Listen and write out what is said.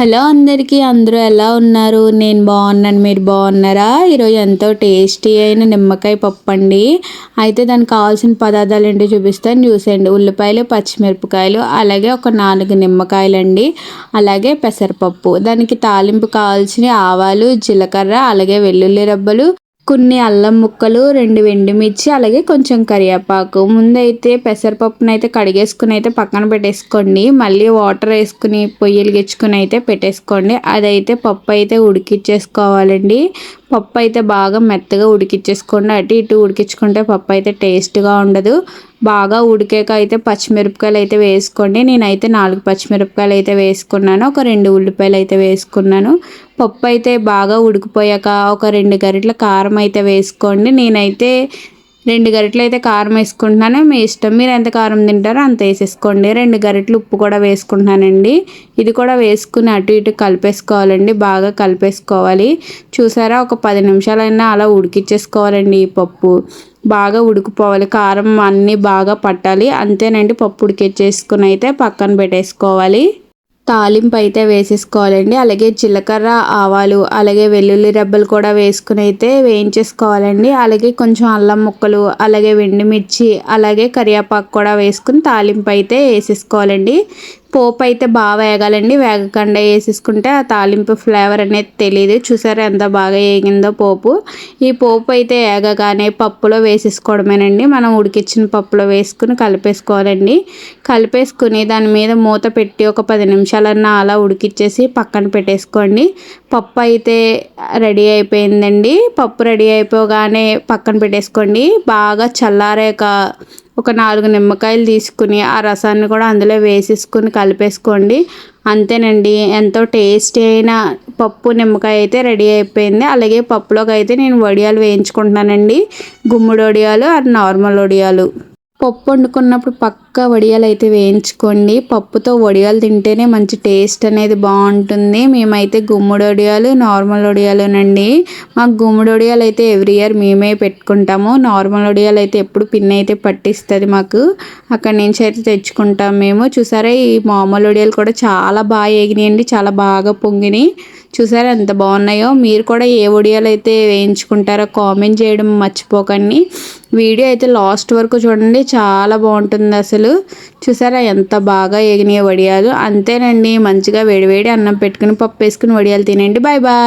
Hello అందరికీ అందరూ ఎలా ఉన్నారు? నేను బాగున్నాను మీరు బాగున్నారా? ఈరోజు ఎంతో టేస్టీ అయిన నిమ్మకాయ పప్పు అండి అయితే దానికి కావాల్సిన పదార్థాలు ఏంటో చూపిస్తాను. చూసేయండి. ఉల్లిపాయలు పచ్చిమిరపకాయలు అలాగే ఒక నాలుగు నిమ్మకాయలు అండి అలాగే పెసరపప్పు. దానికి తాలింపు కావాల్సిన ఆవాలు జీలకర్ర అలాగే వెల్లుల్లి రబ్బలు కొన్ని అల్లం ముక్కలు రెండు ఎండుమిర్చి అలాగే కొంచెం కరివేపాకు. ముందైతే పెసరపప్పును అయితే కడిగేసుకుని అయితే పక్కన పెట్టేసుకోండి. మళ్ళీ వాటర్ వేసుకుని పొయ్యిలు గెచ్చుకుని అయితే పెట్టేసుకోండి. అదైతే పప్పు అయితే ఉడికిచ్చేసుకోవాలండి. పప్పు అయితే బాగా మెత్తగా ఉడికిచ్చేసుకోండి. అటు ఇటు ఉడికించుకుంటే పప్పు అయితే టేస్ట్గా ఉండదు. బాగా ఉడికాక అయితే పచ్చిమిరపకాయలు అయితే వేసుకోండి. నేనైతే నాలుగు పచ్చిమిరపకాయలు అయితే వేసుకున్నాను. ఒక రెండు ఉల్లిపాయలు అయితే వేసుకున్నాను. పప్పు అయితే బాగా ఉడికిపోయాక ఒక రెండు గరిటల కారం అయితే వేసుకోండి. నేనైతే రెండు గరిటలు అయితే కారం వేసుకుంటున్నాను. మీ ఇష్టం మీరు ఎంత కారం తింటారో అంత వేసేసుకోండి. రెండు గరిటలు ఉప్పు కూడా వేసుకుంటున్నానండి. ఇది కూడా వేసుకుని అటు ఇటు కలిపేసుకోవాలండి. బాగా కలిపేసుకోవాలి. చూసారా ఒక పది నిమిషాలైనా అలా ఉడికిచ్చేసుకోవాలండి ఈ పప్పు. బాగా ఉడికిపోవాలి. కారం అన్నీ బాగా పట్టాలి. అంతేనండి పప్పు ఉడికిచ్చేసుకుని అయితే పక్కన పెట్టేసుకోవాలి. తాలింపు అయితే వేసేసుకోవాలండి. అలాగే జీలకర్ర ఆవాలు అలాగే వెల్లుల్లి రెబ్బలు కూడా వేసుకుని అయితే వేయించేసుకోవాలండి. అలాగే కొంచెం అల్లం ముక్కలు అలాగే మిర్చి అలాగే కరివేపాకు కూడా వేసుకుని తాలింపు అయితే వేసేసుకోవాలండి. పోపు అయితే బాగా వేగాలండి. వేగకుండా వేసేసుకుంటే ఆ తాలింపు ఫ్లేవర్ అనేది తెలియదు చూసారా ఎంత బాగా వేగిందో పోపు. ఈ పోపు అయితే వేగగానే పప్పులో వేసేసుకోవడమేనండి. మనం ఉడికిచ్చిన పప్పులో వేసుకుని కలిపేసుకోవాలండి. కలిపేసుకుని దాని మీద మూత పెట్టి ఒక పది నిమిషాలన్నా అలా ఉడికిచ్చేసి పక్కన పెట్టేసుకోండి. పప్పు అయితే రెడీ అయిపోయిందండి. పప్పు రెడీ అయిపోగానే పక్కన పెట్టేసుకోండి. బాగా చల్లారాక ఒక నాలుగు నిమ్మకాయలు తీసుకుని ఆ రసాన్ని కూడా అందులో వేసేసుకుని కలిపేసుకోండి. అంతేనండి ఎంతో టేస్టీ అయిన పప్పు నిమ్మకాయ అయితే రెడీ అయిపోయింది. అలాగే పప్పులోకి అయితే నేను వడియాలు వేయించుకుంటున్నానండి. గుమ్మడి వడియాలు అండ్ నార్మల్ వడియాలు. పప్పు వండుకున్నప్పుడు పక్క వడియాలు అయితే వేయించుకోండి. పప్పుతో వడియాలు తింటేనే మంచి టేస్ట్ అనేది బాగుంటుంది. మేమైతే గుమ్మడి వడియాలు నార్మల్ వడియాలునండి. మాకు గుమ్మడి వడియాలు అయితే ఎవ్రీ ఇయర్ మేమే పెట్టుకుంటాము. నార్మల్ వడియాలు అయితే ఎప్పుడు పిన్ అయితే పట్టిస్తుంది మాకు. అక్కడి నుంచి అయితే తెచ్చుకుంటాం మేము. చూసారా ఈ మామూలు వడియాలు కూడా చాలా బాగా ఎగినాయండి చాలా బాగా పొంగినాయి. చూసారా ఎంత బాగున్నాయో? మీరు కూడా ఏ వడియాలు అయితే వేయించుకుంటారో కామెంట్ చేయడం మర్చిపోకండి. వీడియో అయితే లాస్ట్ వరకు చూడండి. చాలా బాగుంటుంది అసలు. చూసారా ఎంత బాగా ఎగినాయో వడియాలు. అంతేనండి. మంచిగా వేడివేడి అన్నం పెట్టుకుని పప్పు వేసుకుని వడియాలు తినండి. Bye bye